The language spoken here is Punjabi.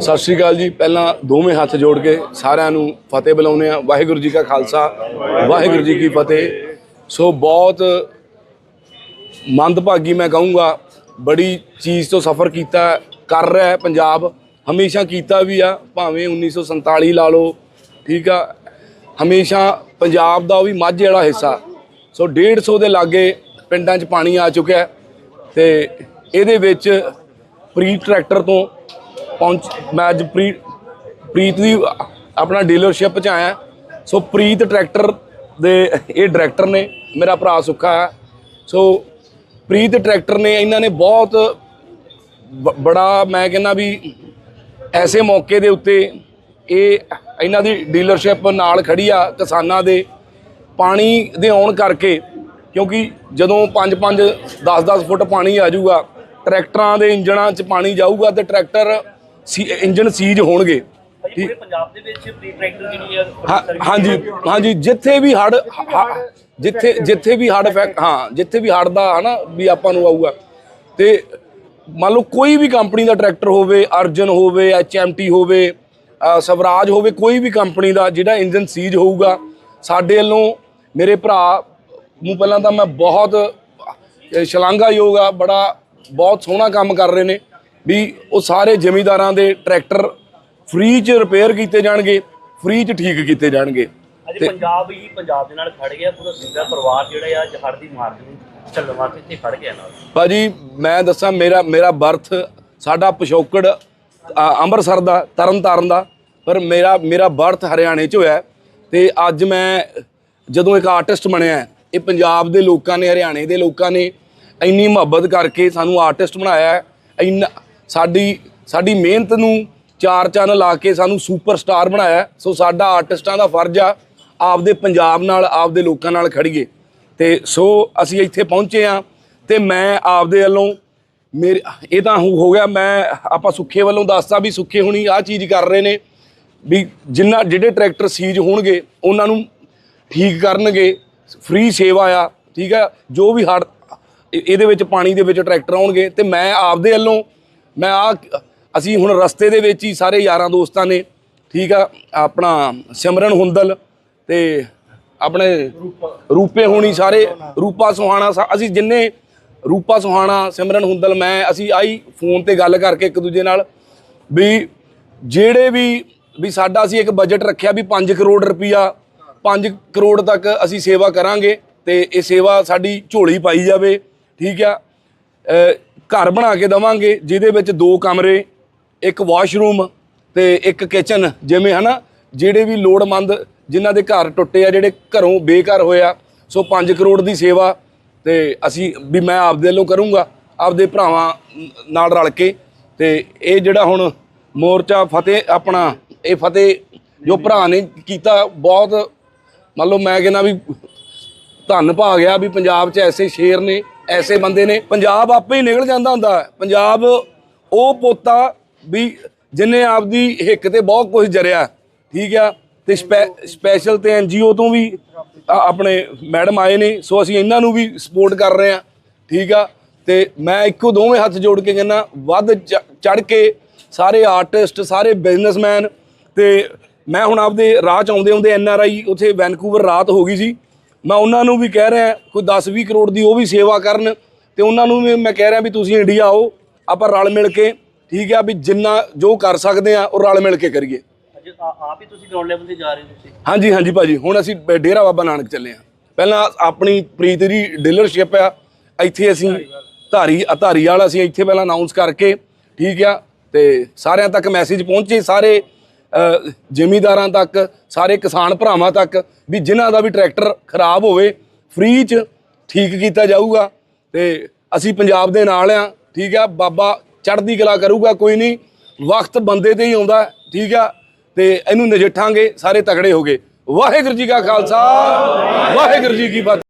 ਸਤਿ ਸ਼੍ਰੀ ਅਕਾਲ ਜੀ। ਪਹਿਲਾਂ ਦੋਵੇਂ ਹੱਥ ਜੋੜ ਕੇ ਸਾਰਿਆਂ ਨੂੰ ਫਤਿਹ ਬੁਲਾਉਂਦੇ ਆ ਵਾਹਿਗੁਰੂ ਜੀ ਕਾ ਖਾਲਸਾ, ਵਾਹਿਗੁਰੂ ਜੀ ਕੀ ਫਤਿਹ। ਸੋ ਬਹੁਤ ਮੰਦਭਾਗੀ ਮੈਂ ਕਹੂੰਗਾ, ਬੜੀ ਚੀਜ਼ ਤੋਂ ਸਫ਼ਰ ਕੀਤਾ, ਕਰ ਰਿਹਾ ਹੈ ਪੰਜਾਬ। ਹਮੇਸ਼ਾ ਕੀਤਾ ਵੀ ਆ, ਭਾਵੇਂ 1947 ਲਾ ਲਓ, ਠੀਕ ਆ। ਹਮੇਸ਼ਾ ਪੰਜਾਬ ਦਾ ਉਹ ਵੀ ਮਾਝੇ ਵਾਲਾ ਹਿੱਸਾ। ਸੋ 150 ਦੇ ਲਾਗੇ ਪਿੰਡਾਂ 'ਚ ਪਾਣੀ ਆ ਚੁੱਕਿਆ ਹੈ ਤੇ ਇਹਦੇ ਵਿੱਚ ਪ੍ਰੀ ਟਰੈਕਟਰ ਤੋਂ ਪਹੁੰਚ ਮੈਂ ਅੱਜ ਪ੍ਰੀ ਪ੍ਰੀਤ ਦੀ ਆਪਣਾ ਡੀਲਰਸ਼ਿਪ 'ਚ ਆਇਆ। ਸੋ ਪ੍ਰੀਤ ਟਰੈਕਟਰ ਦੇ ਇਹ ਡਾਇਰੈਕਟਰ ਨੇ ਮੇਰਾ ਭਰਾ ਸੁੱਖਾ ਹੈ। ਸੋ ਪ੍ਰੀਤ ਟਰੈਕਟਰ ਨੇ ਇਹਨਾਂ ਨੇ ਬਹੁਤ ਬ- ਬੜਾ ਮੈਂ ਕਹਿੰਦਾ ਵੀ ਐਸੇ ਮੌਕੇ ਦੇ ਉੱਤੇ ਇਹ ਇਹਨਾਂ ਦੀ ਡੀਲਰਸ਼ਿਪ ਨਾਲ ਖੜੀ ਆ ਕਿਸਾਨਾਂ ਦੇ ਪਾਣੀ ਦੇ ਆਉਣ ਕਰਕੇ, ਕਿਉਂਕਿ ਜਦੋਂ 5-5 10-10 ਫੁੱਟ ਪਾਣੀ ਆ ਜਾਊਗਾ ਟਰੈਕਟਰਾਂ ਦੇ ਇੰਜਣਾਂ 'ਚ ਪਾਣੀ ਜਾਊਗਾ ਤੇ ਟਰੈਕਟਰ ਸੀ- ਇੰਜਣ ਸੀਜ ਹੋਣਗੇ। ਪੂਰੇ ਪੰਜਾਬ ਦੇ ਵਿੱਚ ਪ੍ਰੀ ਟਰੈਕਟਰ ਜਿਹੜੀ ਆ ਹਾਂ- ਹਾਂਜੀ ਹਾਂਜੀ ਜਿੱਥੇ ਵੀ ਹੜ ਜਿੱਥੇ ਜਿੱਥੇ ਵੀ ਹੜ ਫੈਕ ਹਾਂ ਜਿੱਥੇ ਵੀ ਹੜ ਦਾ ਹਨਾ ਵੀ ਆਪਾਂ ਨੂੰ ਆਊਗਾ। ਤੇ ਮੰਨ ਲਓ ਕੋਈ ਵੀ ਕੰਪਨੀ ਦਾ ਟਰੈਕਟਰ ਹੋਵੇ ਅਰਜਨ ਹੋਵੇ ਐਚਐਮਟੀ ਹੋਵੇ ਸਵਰਾਜ ਹੋਵੇ ਕੋਈ ਵੀ ਕੰਪਨੀ ਦਾ ਜਿਹੜਾ ਇੰਜਨ ਸੀਜ ਹੋਊਗਾ ਸਾਡੇ ਵੱਲੋਂ ਮੇਰੇ ਭਰਾ ਨੂੰ ਪਹਿਲਾਂ ਤਾਂ ਮੈਂ ਬਹੁਤ ਸ਼ਲਾਘਾਯੋਗ ਆ ਬੜਾ ਬਹੁਤ ਸੋਹਣਾ ਕੰਮ ਕਰ ਰਹੇ ਨੇ। ਵੀ ਉਹ ਸਾਰੇ ਜ਼ਮੀਂਦਾਰਾਂ ਦੇ ਟਰੈਕਟਰ ਫ੍ਰੀ ਚ ਰਿਪੇਅਰ ਕੀਤੇ ਜਾਣਗੇ ਫ੍ਰੀ ਚ ਠੀਕ ਕੀਤੇ ਜਾਣਗੇ। ਅੱਜ ਪੰਜਾਬ ਹੀ ਪੰਜਾਬ ਦੇ ਨਾਲ ਖੜ ਗਿਆ ਪੂਰਾ ਸਿੰਧਾ ਪਰਿਵਾਰ ਜਿਹੜਾ ਆ ਜਹੜ ਦੀ ਮਾਰ ਨੂੰ ਚੱਲਣ ਵਾਸਤੇ ਇੱਥੇ ਖੜ ਗਿਆ ਨਾਲ। ਭਾਜੀ ਮੈਂ ਦੱਸਾਂ ਮੇਰਾ ਮੇਰਾ ਬਰਥ ਸਾਡਾ ਪਿਛੋਕੜ ਅ, ਅੰਮ੍ਰਿਤਸਰ ਦਾ ਤਰਨ ਤਾਰਨ ਦਾ ਪਰ ਮੇਰਾ ਮੇਰਾ ਬਰਥ ਹਰਿਆਣੇ ਚ ਹੋਇਆ। ਤੇ ਅੱਜ ਮੈਂ ਜਦੋਂ ਇੱਕ ਆਰਟਿਸਟ ਬਣਿਆ ਇਹ ਪੰਜਾਬ ਦੇ ਲੋਕਾਂ ਨੇ ਹਰਿਆਣੇ ਦੇ ਲੋਕਾਂ ਨੇ ਇੰਨੀ ਮੁਹੱਬਤ ਕਰਕੇ ਸਾਨੂੰ ਆਰਟਿਸਟ ਬਣਾਇਆ। ਇੰਨਾ ਸਾਡੀ ਸਾਡੀ ਮਿਹਨਤ ਨੂੰ ਚਾਰ ਚੰਨ ਲਾ ਕੇ ਸਾਨੂੰ ਸੁਪਰਸਟਾਰ ਬਣਾਇਆ। ਸੋ ਸਾਡਾ ਆਰਟਿਸਟਾਂ ਦਾ ਫਰਜ਼ ਆ ਆਪਦੇ ਪੰਜਾਬ ਨਾਲ, ਆਪਦੇ ਲੋਕਾਂ ਨਾਲ ਖੜੀਏ। ਤੇ ਸੋ ਅਸੀਂ ਇੱਥੇ ਪਹੁੰਚੇ ਆ ਤੇ ਮੈਂ ਆਪਦੇ ਵੱਲੋਂ ਮੇਰੇ, ਇਹ ਤਾਂ ਹੋ ਹੋ ਗਿਆ, ਮੈਂ ਆਪਾਂ ਸੁੱਖੇ ਵੱਲੋਂ ਦੱਸਦਾ ਵੀ ਸੁੱਖੇ ਹੁਣੀ ਆਹ ਚੀਜ਼ ਕਰ ਰਹੇ ਨੇ ਵੀ ਜਿੰਨਾ, ਜਿਹੜੇ ਟਰੈਕਟਰ ਸੀਜ ਹੋਣਗੇ, ਉਹਨਾਂ ਨੂੰ ਠੀਕ ਕਰਨਗੇ ਫ੍ਰੀ ਸੇਵਾ ਆ, ਠੀਕ ਆ, ਜੋ ਵੀ ਹੜ ਇਹਦੇ ਵਿੱਚ ਪਾਣੀ ਦੇ ਵਿੱਚ ਟਰੈਕਟਰ ਆਉਣਗੇ ਤੇ ਮੈਂ ਆਪਦੇ ਵੱਲੋਂ ਮੈਂ ਆ ਅਸੀਂ ਹੁਣ ਰਸਤੇ ਦੇ ਵਿੱਚ ਹੀ ਸਾਰੇ ਯਾਰਾਂ ਦੋਸਤਾਂ ਨੇ, ਠੀਕ ਆ, ਆਪਣਾ ਸਿਮਰਨ ਹੁੰਦਲ ਤੇ ਆਪਣੇ ਰੂਪੇ ਹੋਣੀ ਸਾਰੇ, ਰੂਪਾ ਸੁਹਾਣਾ ਸਾ- ਅਸੀਂ ਜਿੰਨੇ ਰੂਪਾ ਸੁਹਾਣਾ, ਸਿਮਰਨ ਹੁੰਦਲ, ਮੈਂ, ਅਸੀਂ ਆਈ ਫੋਨ ਤੇ ਗੱਲ ਕਰਕੇ ਇੱਕ ਦੂਜੇ ਨਾਲ ਵੀ ਜਿਹੜੇ ਵੀ ਵੀ ਸਾਡਾ ਅਸੀਂ ਇੱਕ ਬਜਟ ਰੱਖਿਆ ਵੀ 5 ਕਰੋੜ ਰੁਪਈਆ 5 ਕਰੋੜ ਤੱਕ ਅਸੀਂ ਸੇਵਾ ਕਰਾਂਗੇ ਤੇ ਇਹ ਸੇਵਾ ਸਾਡੀ ਝੋਲੀ ਪਾਈ ਜਾਵੇ, ਠੀਕ ਆ। ਘਰ ਬਣਾ ਕੇ ਦਵਾਂਗੇ, ਜਿਹਦੇ ਵਿੱਚ ਦੋ ਕਮਰੇ, ਇੱਕ ਵਾਸ਼ਰੂਮ ਤੇ ਇੱਕ ਕਿਚਨ ਜਿਵੇਂ ਹਨਾ, ਜਿਹੜੇ ਵੀ ਲੋੜਮੰਦ, ਜਿਨ੍ਹਾਂ ਦੇ ਘਰ ਟੁੱਟੇ ਆ, ਜਿਹੜੇ ਘਰੋਂ ਬੇਘਰ ਹੋਏ ਆ, ਸੋ 5 ਕਰੋੜ ਦੀ ਸੇਵਾ ਤੇ ਅਸੀਂ ਵੀ ਮੈਂ ਆਪਦੇ ਵੱਲੋਂ ਕਰੂੰਗਾ, ਆਪਦੇ ਭਰਾਵਾਂ ਨਾਲ ਰਲ ਕੇ। ਤੇ ਇਹ ਜਿਹੜਾ ਹੁਣ ਮੋਰਚਾ ਫਤਿਹ, ਆਪਣਾ ਇਹ ਫਤਿਹ ਜੋ ਭਰਾ ਨੇ ਕੀਤਾ, ਬਹੁਤ ਮੰਨ ਲਓ ਮੈਂ ਕਹਿੰਦਾ ਵੀ ਧੰਨ ਭਾਗ ਗਿਆ ਵੀ ਪੰਜਾਬ 'ਚ ਐਸੇ ਸ਼ੇਰ ਨੇ ਐਸੇ ਬੰਦੇ ਨੇ, ਪੰਜਾਬ ਆਪੇ ਹੀ ਨਿਕਲ ਜਾਂਦਾ ਹੁੰਦਾ ਪੰਜਾਬ ਉਹ ਪੋਤਾ ਵੀ ਜਿਨੇ ਆਪਦੀ ਹਿੱਕ ਤੇ ਬਹੁਤ ਕੁਝ ਜਰਿਆ। ਠੀਕ ਆ? ਤੇ ਸਪੈ- ਸਪੈਸ਼ਲ ਤੇ ਐਨਜੀਓ ਤੋਂ ਵੀ ਆਪਣੇ ਮੈਡਮ ਆਏ ਨੇ, ਸੋ ਅਸੀਂ ਇਹਨਾਂ ਨੂੰ ਵੀ ਸਪੋਰਟ ਕਰ ਰਹੇ ਆ ਠੀਕ ਆ? ਤੇ ਮੈਂ ਇੱਕੋ ਦੋਵੇਂ ਹੱਥ ਜੋੜ ਕੇ ਕਹਿੰਦਾ, ਵੱਧ ਚੜ ਕੇ ਸਾਰੇ ਆਰਟਿਸਟ ਸਾਰੇ ਬਿਜ਼ਨਸਮੈਨ ਤੇ ਮੈਂ ਹੁਣ ਆਪਦੇ ਰਾਹ ਚ ਆਉਂਦੇ ਹੁੰਦੇ ਐਨ ਆਰ ਆਈ, ਉੱਥੇ ਵੈਨਕੂਵਰ ਰਾਤ ਹੋ ਗਈ ਸੀ। ਮੈਂ ਉਹਨਾਂ ਨੂੰ ਵੀ ਕਹਿ ਰਿਹਾ ਕੋਈ 10-20 ਕਰੋੜ ਦੀ ਉਹ ਵੀ ਸੇਵਾ ਕਰਨ ਤੇ ਉਹਨਾਂ ਨੂੰ ਵੀ ਮੈਂ ਕਹਿ ਰਿਹਾ ਵੀ ਤੁਸੀਂ ਇੰਡੀਆ ਆਓ ਆਪਾਂ ਰਲ ਮਿਲ ਕੇ ਠੀਕ ਆ ਵੀ ਜਿੰਨਾ ਜੋ ਕਰ ਸਕਦੇ ਆ ਉਹ ਰਲ ਮਿਲ ਕੇ ਕਰੀਏ। ਆਪ ਹੀ ਤੁਸੀਂ ਗਰਾਊਂਡ ਲੈਵਲ ਤੇ ਜਾ ਰਹੇ ਹੋ ਤੁਸੀਂ? ਹਾਂਜੀ ਹਾਂਜੀ ਭਾਜੀ ਹੁਣ ਅਸੀਂ ਡੇਰਾ ਬਾਬਾ ਨਾਨਕ ਚੱਲੇ ਆ। ਪਹਿਲਾਂ ਆਪਣੀ ਪ੍ਰੀਤ ਦੀ ਡੀਲਰਸ਼ਿਪ ਆ ਇੱਥੇ ਅਸੀਂ ਧਾਰੀ ਧਾਰੀ ਵਾਲਾ ਅਸੀਂ ਇੱਥੇ ਪਹਿਲਾਂ ਅਨਾਉਂਸ ਕਰਕੇ ਠੀਕ ਆ ਤੇ ਸਾਰਿਆਂ ਤੱਕ ਮੈਸੇਜ ਪਹੁੰਚੇ ਸਾਰੇ ਜ਼ਿਮੀਦਾਰਾਂ ਤੱਕ, ਸਾਰੇ ਕਿਸਾਨ ਭਰਾਵਾਂ ਤੱਕ ਵੀ ਜਿਨ੍ਹਾਂ ਦਾ ਵੀ ਟਰੈਕਟਰ ਖਰਾਬ ਹੋਵੇ ਫ੍ਰੀ ਚ ਠੀਕ ਕੀਤਾ ਜਾਊਗਾ ਤੇ ਅਸੀਂ ਪੰਜਾਬ ਦੇ ਨਾਲ ਆ, ਠੀਕ ਆ, ਬਾਬਾ ਚੜ੍ਹਦੀ ਕਲਾ ਕਰੂਗਾ, ਕੋਈ ਨਹੀਂ। ਵਕਤ ਬੰਦੇ ਤੇ ਹੀ ਆਉਂਦਾ, ਠੀਕ ਆ, ਤੇ ਇਹਨੂੰ ਨਜਿੱਠਾਂਗੇ, ਸਾਰੇ ਤਗੜੇ ਹੋ ਗਏ। ਵਾਹਿਗੁਰੂ ਜੀ ਕਾ ਖਾਲਸਾ, ਵਾਹਿਗੁਰੂ ਜੀ ਕੀ ਫਤਿਹ।